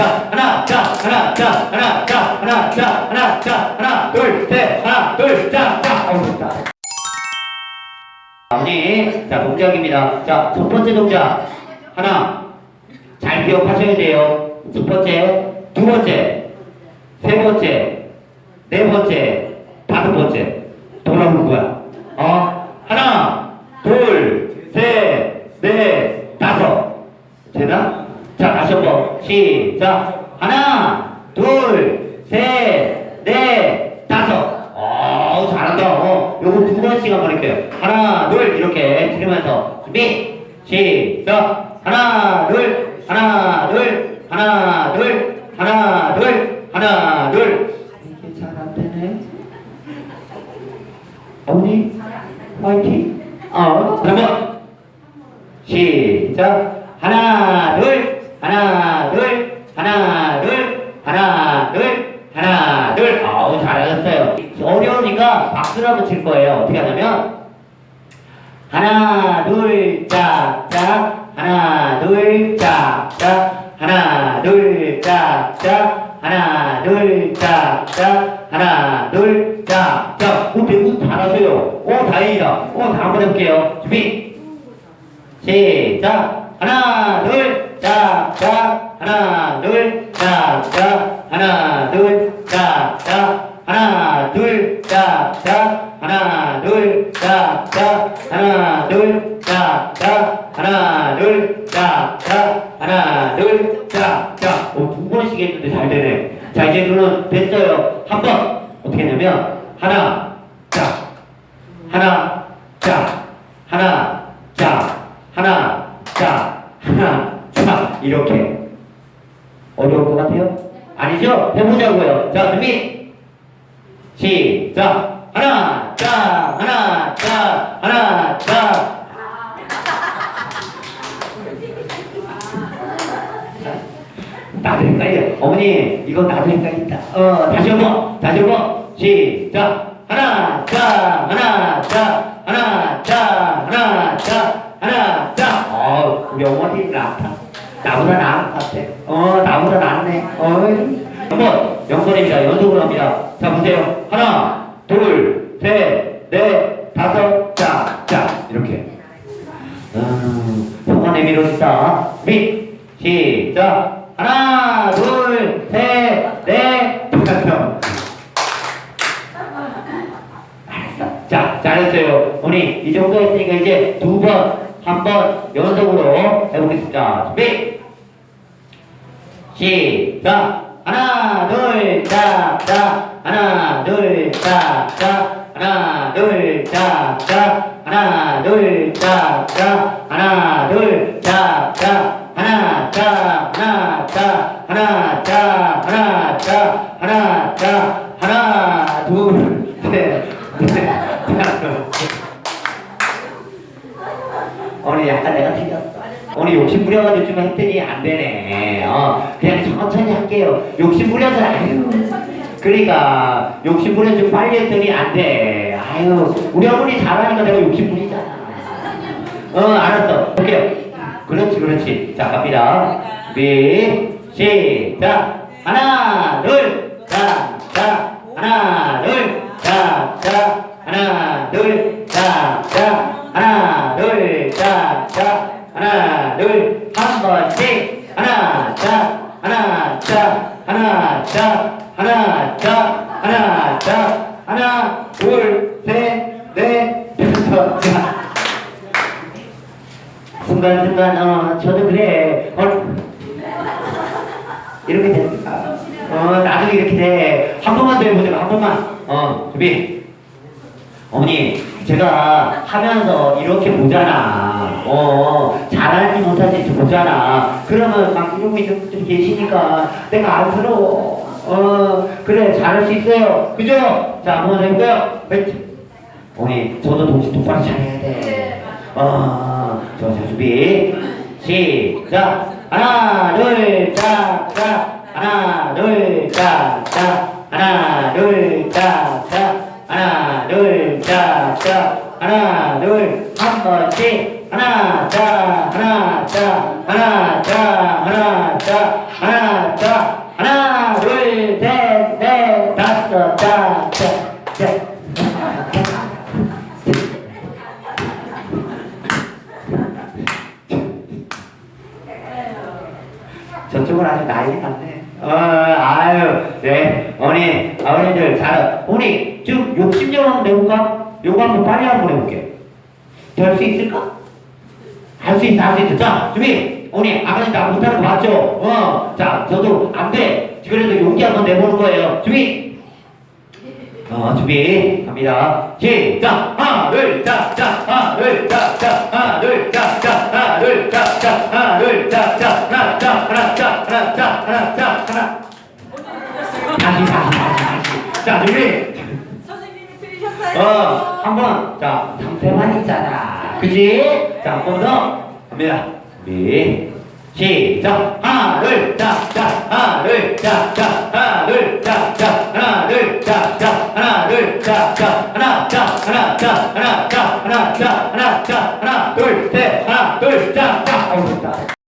자, 하나, 자, 하나, 자, 하나, 자, 하나, 자, 하나, 자, 하나, 둘, 셋, 하나, 둘, 자, 자. 어우, 좋다. 다음이 자 동작입니다. 자 첫 번째 동작 하나 잘 기억하셔야 돼요. 첫 번째, 두 번째, 세 번째, 네 번째, 다섯 번째 돌아오는 거야. 어 하나, 둘, 셋, 넷, 다섯 되나? 자 다시 한번 시작 하나, 둘, 셋, 넷, 다섯. 어 잘한다. 어 요거 두 번씩 한번 할게요. 하나, 둘 이렇게 들으면서 준비 시작 하나, 둘, 하나, 둘, 하나, 둘, 하나, 둘, 하나, 둘. 이게 잘 안 되네. 어머니 화이팅. 어 한번 시작 하나 둘 하나 둘 하나 둘 하나 둘 하나 둘. 아우 잘하셨어요. 어려우니까 박수를 한번 칠 거예요. 어떻게 하냐면 하나 둘 짝짝 하나 둘 짝짝 하나 둘 짝짝 하나 둘 짝짝 하나 둘 짝짝 오 배우 잘하세요. 오 다행이다. 오 다음 한번 해볼게요. 준비. 시작. 하나 둘 짝짝 하나 둘 짝짝 하나 둘 짝짝 하나 둘 짝짝 하나 둘 짝짝 하나 둘 짝짝 하나 둘 짝짝 하나 둘 짝짝 오두 번씩 했는데 잘 되네 자 이제 그러면 됐어요 한 번 어떻게 했냐면 하나 짝 하나 짝 하나 짝 하나 짝 하나 짝 이렇게. 어려울 것 같아요? 아니죠? 해보자고요. 자 준비. 시작. 하나 짝 하나 짝 하나 짝 나도 헷갈려. 어머니 이거 나도 헷갈린다. 어 다시 한번 다시 한번. 시작. 하나 짝 하나 짝 하나 짝 하나 짝 하나 짝어 우리 어머니 낫다 나보다 나은 것 같아. 어 나보다 낫네. 어이 한번 영번입니다. 연속으로 합니다. 자 보세요. 하나 둘 셋 넷 다섯. 짝짝 이렇게. 음, 평화 내밀어 있다. 미 시작. 하나 둘 셋 넷. 다섯 알았어. 자, 잘했어요. 어머니, 이 정도 했으니까 이제 두 번, 한 번 연속으로 해보겠습니다. 준비! 시작! 하나, 둘, 짝, 짝. 하나, 둘, 짝, 짝. 하나, 둘, 짝, 짝. 하나, 둘, 짝, 짝. 하나, 둘, 짝, 짝. 하나, 짝, 하나, 짝. 하나, 짝, 하나, 짝. 하나, 짝. 하나, 둘, 셋. 오늘 약간 내가 틀렸어. 오늘 욕심 부려가 지고 좀 했더니 안 되네. 어, 그냥 천천히 할게요. 욕심 부려서 아유. 그러니까 욕심 부려 좀 빨리 했더니 안 돼. 아유, 우리 어머니 잘하니까 내가 욕심 부리잖아. 어, 알았어. 오케이. 그렇지, 그렇지. 자, 갑니다. 준비, 시작. 하나, 둘, 자, 자. 하나, 둘, 자, 자. 하나, 둘, 자, 자. 하나, 둘, 자, 자. 하나, 둘, 한 번씩. 하나, 자, 하나, 자, 하나, 자, 하나, 자, 하나, 자. 하나, 둘, 셋, 넷, 다섯, 자. 순간 순간 어 저도 그래 어, 이렇게 됩니다 어 나도 이렇게 돼한 번만 더 해보자 한 번만 어 준비 어머니 제가 하면서 이렇게 보잖아 어 잘하는지 못하는지 보잖아 그러면 막 이러고 있는 분들이 계시니까 내가 안쓰러워 어 그래 잘할 수 있어요 그죠? 자 한번 해볼까요? 어머니 저도 동시 똑바로 잘해야 돼 어, 자, 자, 준비. 시작. 하나, 둘, 짝, 짝. 하나, 둘, 짝, 짝. 하나, 둘, 짝, 짝. 하나, 둘, 짝, 짝. 하나, 둘, 한 번씩. 하나, 자, 하나, 자, 하나, 자, 하나, 자, 하나, 자, 하나, 둘, 셋, 넷, 다섯, 자, 셋, 셋. 저쪽은 아주 난리 났네. 어, 아유, 네. 어머니, 어머니들 잘, 어머니, 좀 욕심 좀 한번 내볼까? 요거 한번 빨리 한번 해볼게. 될수 있을까? 할 수 있어, 할수 있어. 자, 준비! 어머니, 아버지 나 못하는 거 맞죠? 어, 자, 저도 안 돼. 그래도 용기 한번 내보는 거예요. 준비! 어, 준비 갑니다. 시작. 하나, 둘, 자, 자, 하나, 둘, 자, 자, 하나, 둘, 자, 자, 하나, 둘, 자, 자, 하나, 둘, 자, 자, 하나, 자, 하나, 자, 하나, 자, 하나, 자, 하나. 다시, 다시, 다시, 다시. 자, 준비. 어, 한 번. 자, 3세만 있잖아. 그지? 자, 한 번 더. 갑니다. 준비. 시작. 하나, 둘, 자, 자, 하나, 둘, 자, 자, 하나, 둘, 자, 자, 하나, 둘, 자, 자, 하나, 둘, 자, 자, 하나, 자, 하나, 자, 하나, 자, 하나, 자, 하나, 자, 하나, 둘, 셋, 하나, 둘, 자, 자. 자.